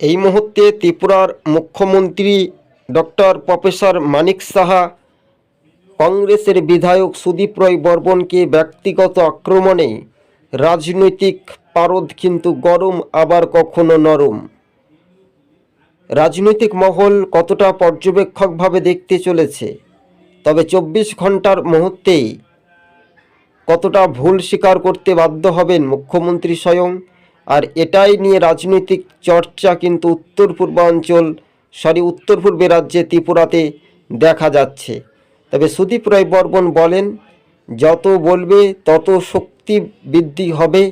এই মুহূর্তে ত্রিপুরার মুখ্যমন্ত্রী ডক্টর প্রফেসর মানিক সাহা, কংগ্রেসের বিধায়ক সুদীপ রায় বর্মনকে ব্যক্তিগত আক্রমণে রাজনৈতিক পারদ কিন্তু গরম, আবার কখনো নরম। রাজনৈতিক মহল কতটা পর্যবেক্ষকভাবে দেখতে চলেছে, তবে চব্বিশ ঘণ্টার মুহূর্তেই কতটা ভুল স্বীকার করতে বাধ্য হবেন মুখ্যমন্ত্রী স্বয়ং? আর এটাই নিয়ে রাজনৈতিক চর্চা কিন্তু উত্তর পূর্বাঞ্চল সরি উত্তর পূর্বে রাজ্যে ত্রিপুরাতে দেখা যাচ্ছে। তবে সুদীপ রায় বর্মন বলেন, যত বলবে তত শক্তি বৃদ্ধি হবে।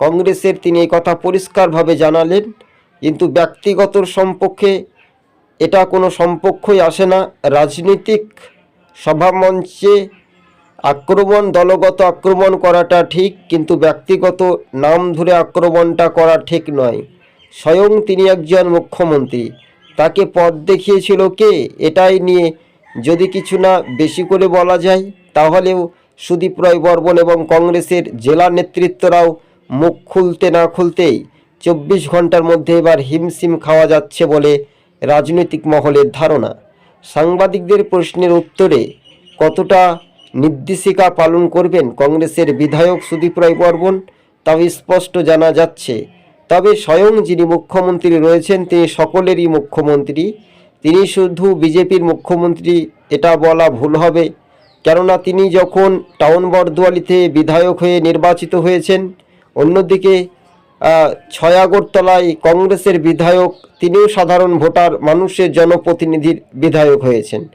কংগ্রেসের তিনি এই কথা পরিষ্কারভাবে জানালেন, কিন্তু ব্যক্তিগত সম্পর্কে এটা কোনো সম্পর্কই আসে না। রাজনৈতিক সভামঞ্চে আক্রমণ, দলগত আক্রমণ করাটা ঠিক, কিন্তু ব্যক্তিগত নাম ধরে আক্রমণটা করা ঠিক নয়। স্বয়ং তিনি একজন মুখ্যমন্ত্রী। তাকে পথ দেখিয়েছিল কে, এটাই নিয়ে যদি কিছু না বেশি করে বলা যায়, তাহলেও সুদীপ রায় বর্মন এবং কংগ্রেসের জেলা নেতৃত্বরাও মুখ খুলতে না খুলতেই চব্বিশ ঘণ্টার মধ্যে এবার হিমশিম খাওয়া যাচ্ছে বলে রাজনৈতিক মহলের ধারণা। সাংবাদিকদের প্রশ্নের উত্তরে, কতটা নির্দেশিকা পালন করবেন কংগ্রেসের বিধায়ক সুদীপ রায় বর্মন তাও স্পষ্ট জানা যাচ্ছে। তবে স্বয়ং যিনি মুখ্যমন্ত্রী রয়েছেন তিনি সকলেরই মুখ্যমন্ত্রী। তিনি শুধু বিজেপির মুখ্যমন্ত্রী এটা বলা ভুল হবে। কেননা তিনি যখন টাউন বরদুয়ালিতে বিধায়ক হয়ে নির্বাচিত হয়েছেন অন্যদিকে আহ, ছয় আগরতলায় কংগ্রেসের বিধায়ক তিনিও সাধারণ ভোটার মানুষের জনপ্রতিনিধির বিধায়ক হয়েছেন।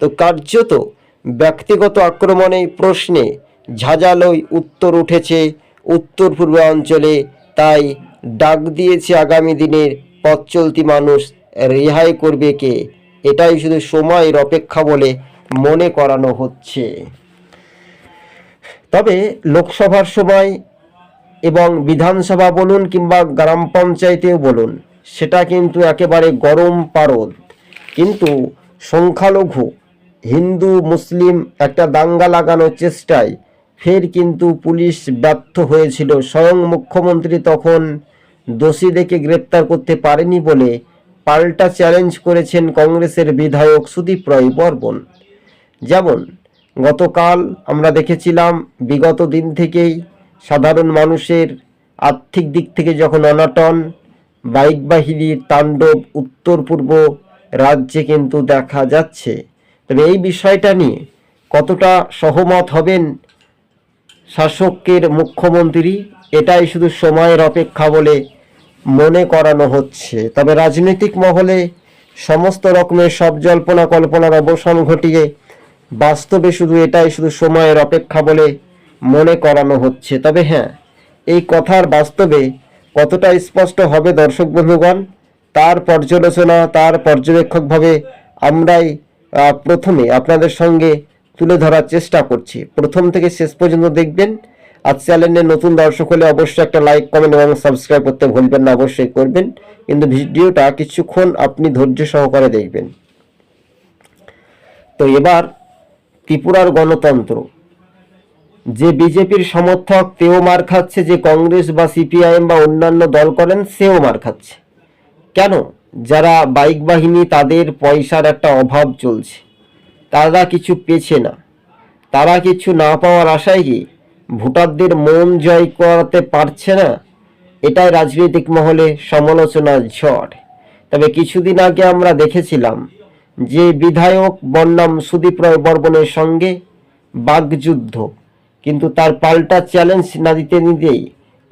তো কার্যত ব্যক্তিগত আক্রমণে প্রশ্নে ঝাঁঝালোই উত্তর উঠেছে উত্তর পূর্বাঞ্চলে তাই ডাক দিয়েছে আগামী দিনের পথ মানুষ রেহাই করবে কে? এটাই শুধু সময়ের অপেক্ষা বলে মনে করানো হচ্ছে। তবে লোকসভার সময় এবং বিধানসভা বলুন কিংবা গ্রাম পঞ্চায়েতেও বলুন, সেটা কিন্তু একেবারে গরম পারদ। কিন্তু সংখ্যালঘু হিন্দু, মুসলিম একটা দাঙ্গা লাগানোর চেষ্টায়। ফের কিন্তু পুলিশ ব্যর্থ হয়েছিল। স্বয়ং মুখ্যমন্ত্রী তখন দোষীদেরকে গ্রেপ্তার করতে পারেনি বলে পাল্টা চ্যালেঞ্জ করেছেন কংগ্রেসের বিধায়ক সুদীপ রায় বর্মন। যেমন, গতকাল আমরা দেখেছিলাম, বিগত দিন থেকেই সাধারণ মানুষের আর্থিক দিক থেকে যখন অনটন বাইক বাহিনীর তাণ্ডব উত্তর পূর্ব রাজ্যে কিন্তু দেখা যাচ্ছে। তবে এই বিষয়টা নিয়ে কতটা সহমত হবেন শাসকের মুখ্যমন্ত্রী, এটাই শুধু সময়ের অপেক্ষা বলে মনে করানো হচ্ছে। তবে রাজনৈতিক মহলে সমস্ত রকমের সব জল্পনা কল্পনার অবসান ঘটিয়ে বাস্তবে শুধু এটাই শুধু সময়ের অপেক্ষা বলে মনে করানো হচ্ছে। তবে হ্যাঁ এই কথার বাস্তবে কতটা স্পষ্ট হবে দর্শক বন্ধুগণ, তার পর্যালোচনা, তার পর্যবেক্ষকভাবে আমরাই প্রথমে আপনাদের সঙ্গে তুলে ধরার চেষ্টা করছি। প্রথম থেকে শেষ পর্যন্ত দেখবেন। আর চ্যানেলে নতুন দর্শক হলে অবশ্যই একটা লাইক, কমেন্ট এবং সাবস্ক্রাইব করতে ভুলবেন না, অবশ্যই করবেন। কিন্তু ভিডিওটা কিছুক্ষণ আপনি ধৈর্য সহকারে দেখবেন। তো এবার ত্রিপুরার গণতন্ত্র। যে বিজেপির সমর্থক তেও মার খাচ্ছে, যে কংগ্রেস বা সিপিআইএম বা অন্যান্য দল করেন, সেও মার খাচ্ছে। যারা বাইক বাহিনী তাদের পয়সার একটা অভাব চলছে। তারা কিছু পেছে না। তারা কিছু না পাওয়ার আশায় কি ভোটারদের মন জয় করাতে পারছে না? এটাই রাজনৈতিক মহলে সমালোচনার ঝড়। তবে কিছুদিন আগে আমরা দেখেছিলাম যে বিধায়ক বন্যাম সুদীপ রায় বর্মনের সঙ্গে বাগযুদ্ধ। কিন্তু তার পাল্টা চ্যালেঞ্জ না দিতে নিতেই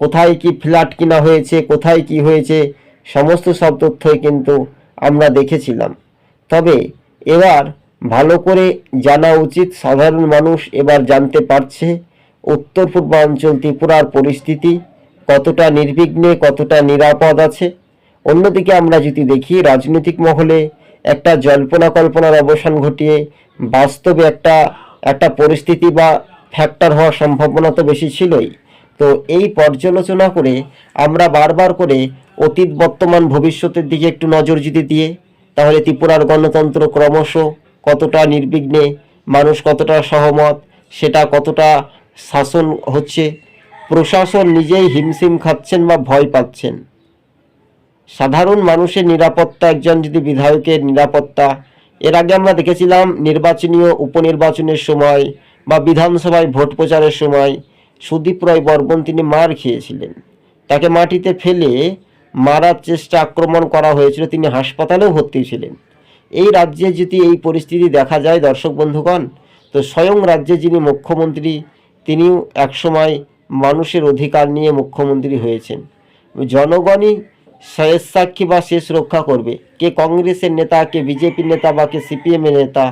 কোথায় কি ফ্ল্যাট কিনা হয়েছে, কোথায় কি হয়েছে সমস্ত সব তথ্যই কিন্তু আমরা দেখেছিলাম। তবে এবার ভালো করে জানা উচিত সাধারণ মানুষ এবার জানতে পারছে উত্তর পূর্বাঞ্চল ত্রিপুরার পরিস্থিতি কতটা নির্বিঘ্নে, কতটা নিরাপদ আছে। অন্যদিকে আমরা যদি দেখি রাজনৈতিক মহলে একটা জল্পনা কল্পনার অবসান ঘটিয়ে বাস্তবে একটা একটা পরিস্থিতি বা ফ্যাক্টর হওয়ার সম্ভাবনা তো বেশি ছিলই। তো এই পর্যালোচনা করে আমরা বারবার করে অতীত, বর্তমান, ভবিষ্যতের দিকে একটু নজর যদি দিয়ে, তাহলে ত্রিপুরার গণতন্ত্র ক্রমশ কতটা নির্বিঘ্নে, মানুষ কতটা সহমত, সেটা কতটা শাসন হচ্ছে, প্রশাসন নিজেই হিমশিম খাচ্ছেন বা ভয় পাচ্ছেন। সাধারণ মানুষের নিরাপত্তা, একজন যদি বিধায়কের নিরাপত্তা, এর আগে আমরা দেখেছিলাম নির্বাচনীয় উপনির্বাচনের সময় বা বিধানসভায় ভোট প্রচারের সময় সুদীপ রায় বর্মন তিনি মার খেয়েছিলেন। তাকে মাটিতে ফেলে মারার চেষ্টা আক্রমণ করা হয়েছিল, তিনি হাসপাতালেও ভর্তি ছিলেন। এই রাজ্যে যদি এই পরিস্থিতি দেখা যায়, দর্শক বন্ধুগণ, তো স্বয়ং রাজ্যে যিনি মুখ্যমন্ত্রী, তিনিও একসময় মানুষের অধিকার নিয়ে মুখ্যমন্ত্রী হয়েছেন। জনগণই সাক্ষী বা শেষ রক্ষা করবে। কে কংগ্রেসের নেতা, কে বিজেপির নেতা বা কে সিপিএমের নেতা,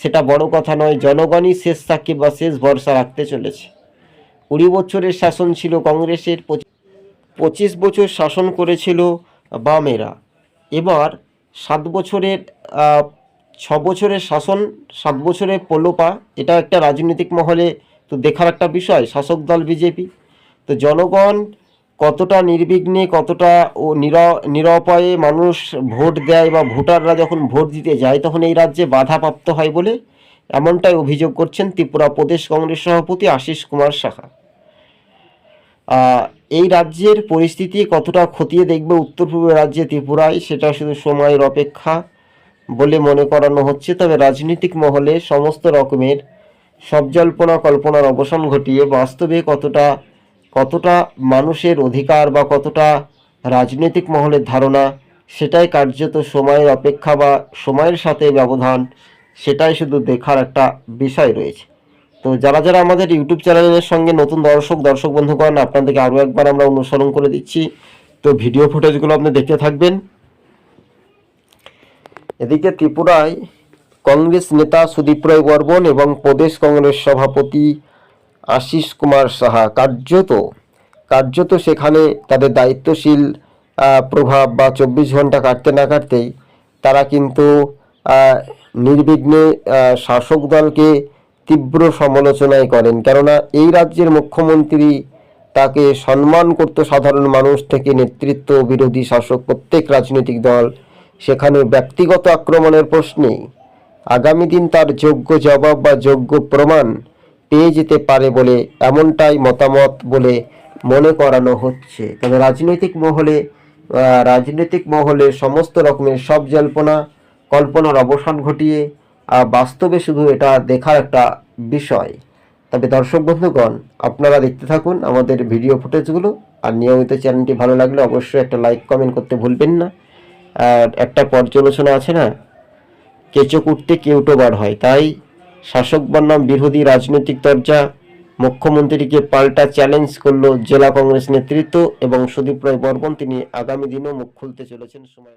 সেটা বড় কথা নয়, জনগণই শেষ সাক্ষী বা শেষ ভরসা রাখতে চলেছে। কুড়ি বছরের শাসন ছিল কংগ্রেসের পঁচিশ বছর শাসন করেছিল বামেরা। এবার সাত বছরের ছ বছরের শাসন, সাত বছরের পোলোপা এটা একটা রাজনৈতিক মহলে তো দেখার একটা বিষয়, শাসক দল বিজেপি। তো জনগণ কতটা নির্বিঘ্নে, কতটা ও নির- নিরপায়ে মানুষ ভোট দেয় বা ভোটাররা যখন ভোট দিতে যায়, তখন এই রাজ্যে বাধাপ্রাপ্ত হয় বলে এমনটাই অভিযোগ করছেন ত্রিপুরা প্রদেশ কংগ্রেস সভাপতি আশিস কুমার সাহা। এই রাজ্যের পরিস্থিতি কতটা খতিয়ে দেখবে উত্তর পূর্ব রাজ্যে ত্রিপুরায়, সেটা শুধু সময়ের অপেক্ষা বলে মনে করানো হচ্ছে। তবে রাজনৈতিক মহলে সমস্ত রকমের সব জল্পনা কল্পনার অবসান ঘটিয়ে বাস্তবে কতটা কতটা মানুষের অধিকার বা কতটা রাজনৈতিক মহলের ধারণা, সেটাই কার্যত সময়ের অপেক্ষা বা সময়ের সাথে ব্যবধান, সেটাই শুধু দেখার একটা বিষয় রয়েছে। তো যারা যারা আমাদের ইউটিউব চ্যানেলের সঙ্গে নতুন দর্শক দর্শক বন্ধুগণ আপনাদেরকে আরও একবার আমরা অনুসরণ করে দিচ্ছি। তো ভিডিও ফুটেজগুলো আপনি দেখতে থাকবেন। এদিকে ত্রিপুরায় কংগ্রেস নেতা সুদীপ রায় বর্মন এবং প্রদেশ কংগ্রেস সভাপতি আশিস কুমার সাহা কার্যত কার্যত সেখানে তাদের দায়িত্বশীল প্রভাব বা চব্বিশ ঘণ্টা কাটতে না কাটতেই তারা কিন্তু নির্বিঘ্নে শাসক দলকে তীব্র সমালোচনাই করেন। কেননা এই রাজ্যের মুখ্যমন্ত্রী তাকে সম্মান করত সাধারণ মানুষ থেকে নেতৃত্ব, বিরোধী শাসক, প্রত্যেক রাজনৈতিক দল। সেখানে ব্যক্তিগত আক্রমণের প্রশ্নে আগামী দিন তার যোগ্য জবাব বা যোগ্য প্রমাণ পেয়ে যেতে পারে বলে এমনটাই মতামত বলে মনে করানো হচ্ছে। তবে রাজনৈতিক মহলে রাজনৈতিক মহলে সমস্ত রকমের সব জল্পনা, কল্পনার অবসান ঘটিয়ে বাস্তবে শুধু এটা দেখার একটা বিষয়। তবে দর্শক বন্ধুগণ, আপনারা দেখতে থাকুন আমাদের ভিডিও ফুটেজগুলো, আর নিয়মিত চ্যানেলটি ভালো লাগলে অবশ্যই একটা লাইক, কমেন্ট করতে ভুলবেন না। আর একটা পর্যালোচনা আছে না, কেঁচো কুটতে কেউটো বার হয়? তাই শাসক বনাম বিরোধী রাজনৈতিক দরজা মুখ্যমন্ত্রীকে পাল্টা চ্যালেঞ্জ করল জেলা কংগ্রেস নেতৃত্ব এবং সুদীপ রায় বর্মন। তিনি আগামী দিনেও মুখ খুলতে চলেছেন সময়